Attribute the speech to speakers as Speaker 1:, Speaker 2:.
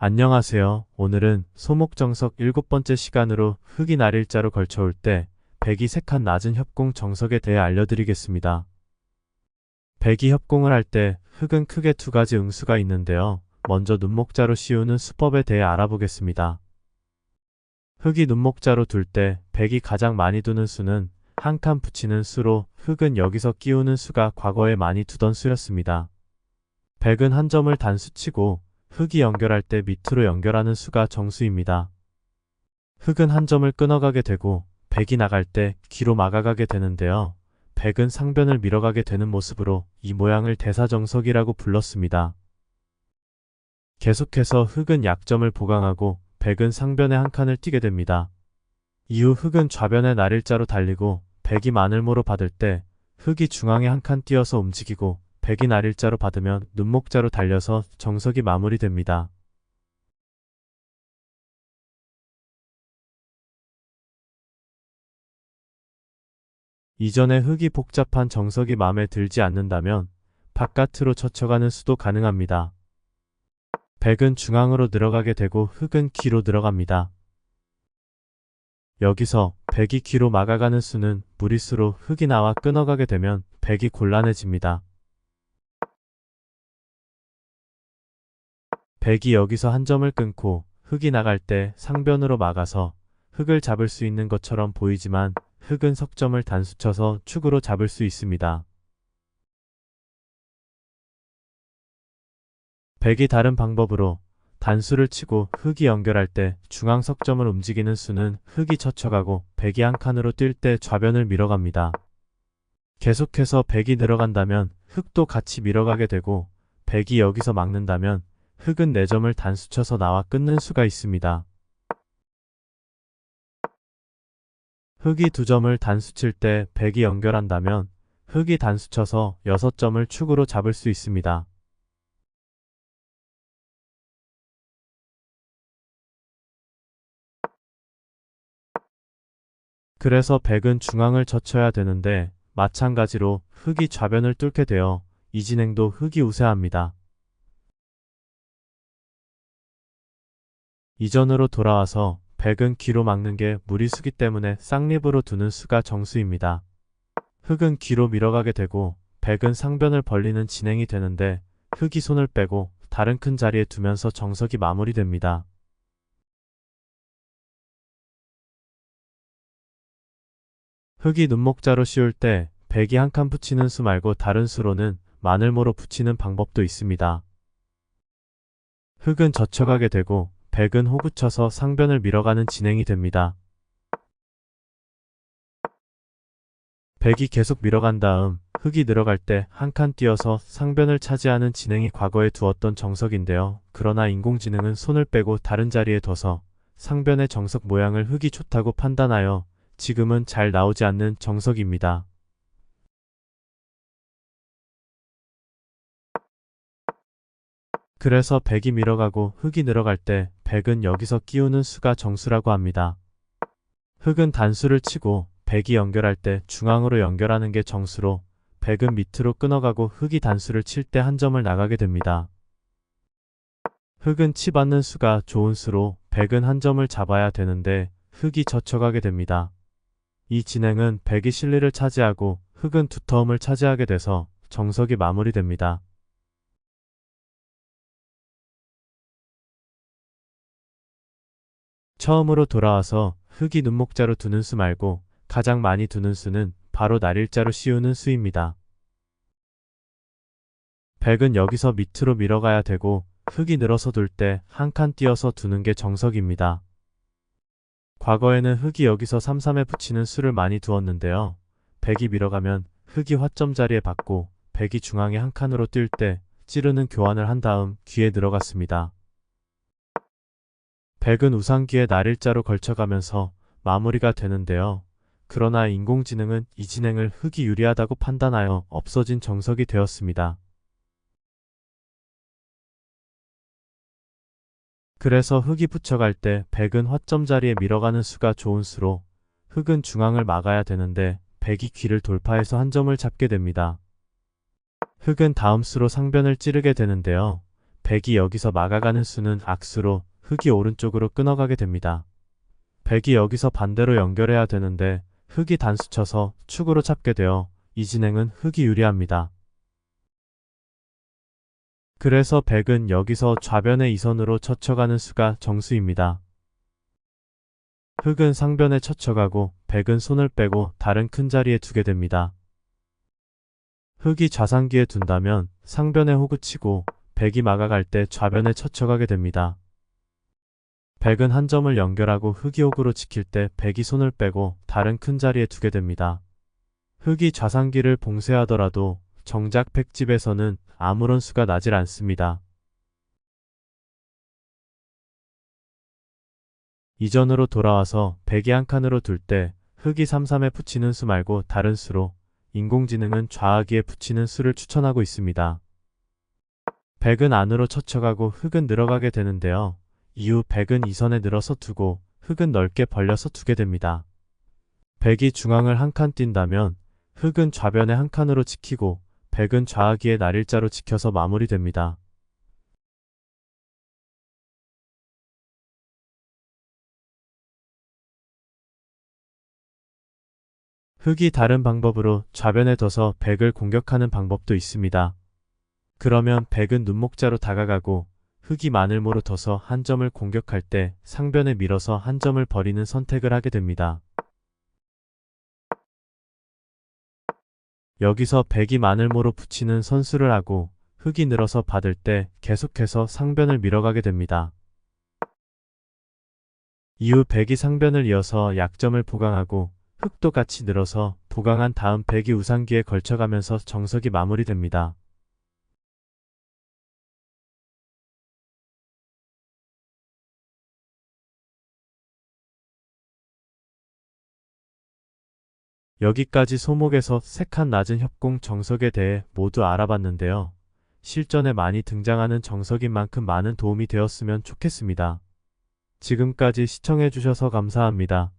Speaker 1: 안녕하세요. 오늘은 소목정석 일곱 번째 시간으로 흙이 날일자로 걸쳐 올 때 백이 색한 낮은 협공 정석에 대해 알려드리겠습니다. 백이 협공을 할때 흙은 크게 두 가지 응수가 있는데요. 먼저 눈목자로 씌우는 수법에 대해 알아보겠습니다. 흙이 눈목자로 둘 때 백이 가장 많이 두는 수는 한 칸 붙이는 수로 흙은 여기서 끼우는 수가 과거에 많이 두던 수였습니다. 백은 한 점을 단수치고 흙이 연결할 때 밑으로 연결하는 수가 정수입니다. 흙은 한 점을 끊어가게 되고 백이 나갈 때 귀로 막아가게 되는데요. 백은 상변을 밀어가게 되는 모습으로 이 모양을 대사정석이라고 불렀습니다. 계속해서 흙은 약점을 보강하고 백은 상변에 한 칸을 띄게 됩니다. 이후 흙은 좌변에 날일자로 달리고 백이 마늘모로 받을 때 흙이 중앙에 한칸 띄어서 움직이고 백이 날일자로 받으면 눈목자로 달려서 정석이 마무리됩니다. 이전에 흙이 복잡한 정석이 마음에 들지 않는다면 바깥으로 젖혀가는 수도 가능합니다. 백은 중앙으로 늘어가게 되고 흙은 귀로 들어갑니다. 여기서 백이 귀로 막아가는 수는 무리수로 흙이 나와 끊어가게 되면 백이 곤란해집니다. 백이 여기서 한 점을 끊고 흙이 나갈 때 상변으로 막아서 흙을 잡을 수 있는 것처럼 보이지만 흙은 석점을 단수쳐서 축으로 잡을 수 있습니다. 백이 다른 방법으로 단수를 치고 흙이 연결할 때 중앙 석점을 움직이는 수는 흙이 젖혀가고 백이 한 칸으로 뛸 때 좌변을 밀어갑니다. 계속해서 백이 늘어간다면 흙도 같이 밀어가게 되고 백이 여기서 막는다면 흙은 4점을 단수쳐서 나와 끊는 수가 있습니다. 흙이 2점을 단수칠 때 백이 연결한다면 흙이 단수쳐서 6점을 축으로 잡을 수 있습니다. 그래서 백은 중앙을 젖혀야 되는데 마찬가지로 흙이 좌변을 뚫게 되어 이 진행도 흙이 우세합니다. 이전으로 돌아와서 백은 귀로 막는 게 무리수기 때문에 쌍립으로 두는 수가 정수입니다. 흙은 귀로 밀어가게 되고 백은 상변을 벌리는 진행이 되는데 흙이 손을 빼고 다른 큰 자리에 두면서 정석이 마무리됩니다. 흙이 눈목자로 씌울 때 백이 한 칸 붙이는 수 말고 다른 수로는 마늘모로 붙이는 방법도 있습니다. 흙은 젖혀가게 되고 백은 호구쳐서 상변을 밀어가는 진행이 됩니다. 백이 계속 밀어간 다음 흙이 늘어갈 때 한칸 띄어서 상변을 차지하는 진행이 과거에 두었던 정석인데요. 그러나 인공지능은 손을 빼고 다른 자리에 둬서 상변의 정석 모양을 흙이 좋다고 판단하여 지금은 잘 나오지 않는 정석입니다. 그래서 백이 밀어가고 흙이 늘어갈 때 백은 여기서 끼우는 수가 정수라고 합니다. 흙은 단수를 치고 백이 연결할 때 중앙으로 연결하는 게 정수로 백은 밑으로 끊어가고 흙이 단수를 칠 때 한 점을 나가게 됩니다. 흙은 치 받는 수가 좋은 수로 백은 한 점을 잡아야 되는데 흙이 젖혀가게 됩니다. 이 진행은 백이 실리를 차지하고 흙은 두터움을 차지하게 돼서 정석이 마무리됩니다. 처음으로 돌아와서 흙이 눈목자로 두는 수 말고 가장 많이 두는 수는 바로 날일자로 씌우는 수입니다. 백은 여기서 밑으로 밀어가야 되고 흙이 늘어서 둘때한 칸 띄어서 두는 게 정석입니다. 과거에는 흙이 여기서 3-3에 붙이는 수를 많이 두었는데요. 백이 밀어가면 흙이 화점 자리에 받고 백이 중앙에 한 칸으로 뛸 때 찌르는 교환을 한 다음 귀에 들어갔습니다. 백은 우상귀에 날일자로 걸쳐가면서 마무리가 되는데요. 그러나 인공지능은 이 진행을 흙이 유리하다고 판단하여 없어진 정석이 되었습니다. 그래서 흙이 붙여갈 때 백은 화점 자리에 밀어가는 수가 좋은 수로 흙은 중앙을 막아야 되는데 백이 귀를 돌파해서 한 점을 잡게 됩니다. 흙은 다음 수로 상변을 찌르게 되는데요. 백이 여기서 막아가는 수는 악수로 흙이 오른쪽으로 끊어가게 됩니다. 백이 여기서 반대로 연결해야 되는데 흙이 단수 쳐서 축으로 잡게 되어 이 진행은 흙이 유리합니다. 그래서 백은 여기서 좌변의 이선으로 쳤쳐가는 수가 정수입니다. 흙은 상변에 쳤쳐가고 백은 손을 빼고 다른 큰 자리에 두게 됩니다. 흙이 좌상기에 둔다면 상변에 호구치고 백이 막아갈 때 좌변에 쳤쳐가게 됩니다. 백은 한 점을 연결하고 호구로 지킬 때 백이 손을 빼고 다른 큰 자리에 두게 됩니다. 흙이 좌상기를 봉쇄하더라도 정작 백집에서는 아무런 수가 나질 않습니다. 이전으로 돌아와서 백이 한 칸으로 둘때 흙이 33에 붙이는 수 말고 다른 수로 인공지능은 좌하기에 붙이는 수를 추천하고 있습니다. 백은 안으로 쳤쳐가고 흙은 늘어가게 되는데요. 이후 백은 이선에 늘어서 두고 흙은 넓게 벌려서 두게 됩니다. 백이 중앙을 한 칸 뛴다면 흙은 좌변에 한 칸으로 지키고 백은 좌하기에 날일자로 지켜서 마무리됩니다. 흙이 다른 방법으로 좌변에 둬서 백을 공격하는 방법도 있습니다. 그러면 백은 눈목자로 다가가고 흙이 마늘모로 둬서 한 점을 공격할 때 상변에 밀어서 한 점을 버리는 선택을 하게 됩니다. 여기서 백이 마늘모로 붙이는 선수를 하고 흙이 늘어서 받을 때 계속해서 상변을 밀어가게 됩니다. 이후 백이 상변을 이어서 약점을 보강하고 흙도 같이 늘어서 보강한 다음 백이 우상기에 걸쳐가면서 정석이 마무리됩니다. 여기까지 소목에서 색한 낮은 협공 정석에 대해 모두 알아봤는데요. 실전에 많이 등장하는 정석인 만큼 많은 도움이 되었으면 좋겠습니다. 지금까지 시청해주셔서 감사합니다.